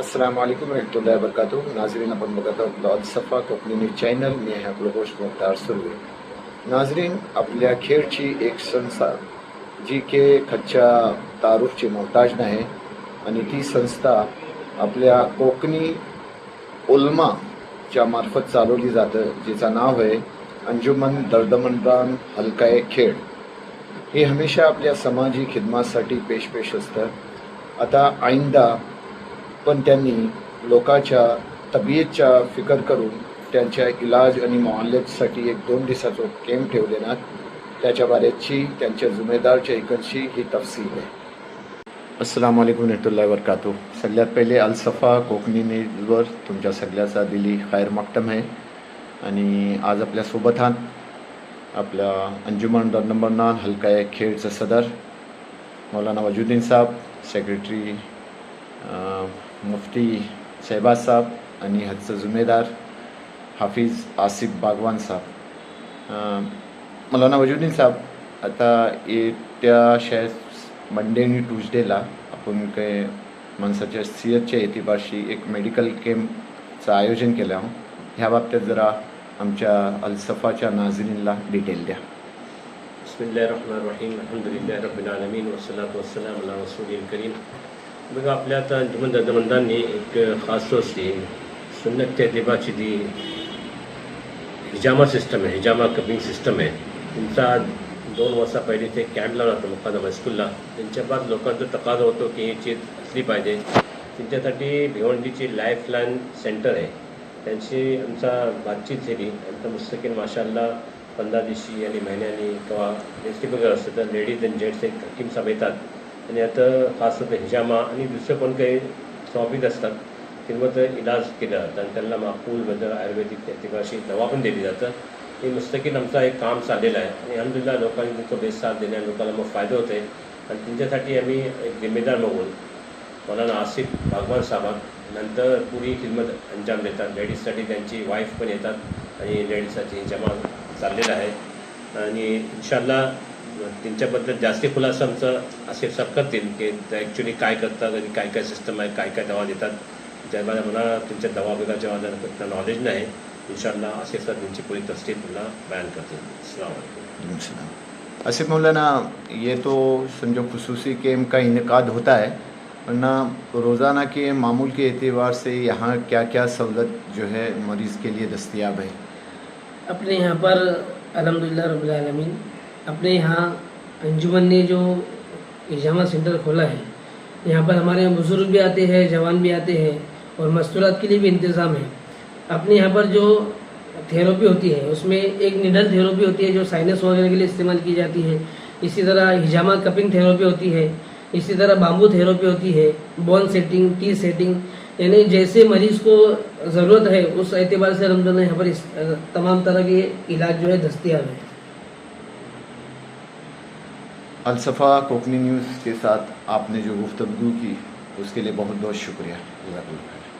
अस्सलाम वालेकुम रहमतुल्लाहि व बरकातुहू नाजरीन आपण बघत आहोत लॉज सफा कोकणी न्यूज चॅनल मी आहे आपलं होस्ट मुख्तार सुर्वे नाजरीन आपल्या खेळची एक संस्था जी के खच्च्या तारूफची मोहताज नाही आणि ती संस्था आपल्या कोकणी उलमाच्या मार्फत चालवली जातं जिचं नाव आहे अंजुमन दर्दमंदान हलकाय खेळ हे हमेशा आपल्या समाजी खिदमासाठी पेशपेश असतं आता आईंदा पण त्यांनी लोकांच्या तब्येतच्या फिकर करून त्यांच्या इलाज आणि मोहल्ल्यासाठी एक दोन दिवसाचं कॅम्प ठेवलेला त्याच्या बारेची त्यांच्या जुमेदारच्या इकडची ही तफसील आहे. अस्सलाम वालेकुम रहमतुल्लाहि वरकातू सगळ्यात पहिले अलसफा कोकणी न्यूजवर तुमच्या सगळ्याचा दिली खैर मक्तम आहे आणि आज आपल्यासोबत आहात आपल्या अंजुमन दर्दमंदान हलकाय खेळचं सदर. मौलाना वजुद्दीन साहब सेक्रेटरी मुफ्ती शहबाज साहब आणि ह्याचं जुमेदार हाफिज आसिफ बागवान साहब. मौलाना वजुद्दीन साहब आता येत्या शे मंडे आणि ट्यूजडेला आपण काय माणसाच्या सियतच्या एतिबारशी एक मेडिकल कॅम्पचं आयोजन केलं आहे. ह्या बाबतीत जरा आमच्या अलसफाच्या नाजरीनला डिटेल द्या. बसमिल्लाहिर्रहमानिर्रहीम. अल्हम्दुलिल्लाहि रब्बिल आलमीन. वस्सलातु वस्सलाम अला रसूल करीम. बघा आपल्या आता अंजुमन दादामंदांनी एक खास तौर से सुन्नत एतबाची जी हिजामा सिस्टम आहे हिजामा कपिंग सिस्टम आहे. तुमचा दोन वर्षा पहिले ते कॅम्प लावला होता मुक्कादम हायस्कूलला त्यांच्या बाद लोकांचा तकाजा होतो की ही चीज असली पाहिजे. त्यांच्यासाठी भिवंडीची लाईफ लाईन सेंटर आहे. त्यांची आमचा बातचीत झाली. आमचा मुस्तकीन माशाला पंधरा दिवशी आणि महिन्यानी किंवा नेक्स्ट वगैरे असतं तर लेडीज अँड जेंट्स एक हकीम साहेब येतात. आणि आता खास हिजामा आणि दुसरं पण काही टॉपिक असतात किंवा तर इलाज केला जातं आणि त्यांना माकूलबद्दल आयुर्वेदिक अशी दवा पण दिली जातं हे मुस्तकिल आमचा एक काम चाललेलं आहे. आणि अलहमदुलिल्लाह लोकांनी तिथं बेसाथ देणे लोकांना मग फायदा होते आहे आणि त्यांच्यासाठी आम्ही एक जिम्मेदार बघून मौलाना आसिफ भगवान साहेबात नंतर पुरी खिदमत अंजाम देतात. लेडीजसाठी त्यांची वाईफ पण येतात. आणि लेडीजसाठी जमा चाललेला आहे. आणि इन्शाल्ला त्यांच्याबद्दल जास्ती खुलासा आमचं आसिफ साहेब करतील की ॲक्च्युली काय करतात आणि काय काय सिस्टम आहे काय काय दवा देतात. ज्याला मला तुमच्या दवा बिगाच्या वादाला नॉलेज नाही इन्शाल्लाह आसिफ साहेब त्यांची पूरी तफसील पुन्हा बयान करतील. अस्सलाम आसिफ मौलाना ये तो समझो खसूसी कैम्प का इनका होता है वरना रोज़ाना के मामूल के एतबार से यहाँ क्या क्या सहूलत जो है मरीज़ के लिए दस्तियाब है? अपने यहाँ पर अलहमदिल्ला रबालमीन अपने यहाँ अंजुमन ने जो इजामा सेंटर खोला है, यहाँ पर हमारे यहाँ बुज़ुर्ग भी आते हैं, जवान भी आते हैं और मस्तूरात के लिए भी इंतज़ाम है। अपने यहाँ पर जो थेरेपी होती है, उसमें एक निडल थेरेपी होती है जो साइनस वगैरह के लिए इस्तेमाल की जाती है। इसी तरह हिजामा कपिंग थेरेपी होती है, इसी तरह बाम्बू थेरेपी होती है बोन सेटिंग टी सेटिंग यानी जैसे मरीज़ को ज़रूरत है, उस एतबार से रमज़ान यहाँ पर तमाम तरह के इलाज जो है दस्तियाब है। अलसफ़ा कोकनी न्यूज़ के साथ आपने जो गुफ्तगू की उसके लिए बहुत बहुत शुक्रिया। जज़ाकल्लाह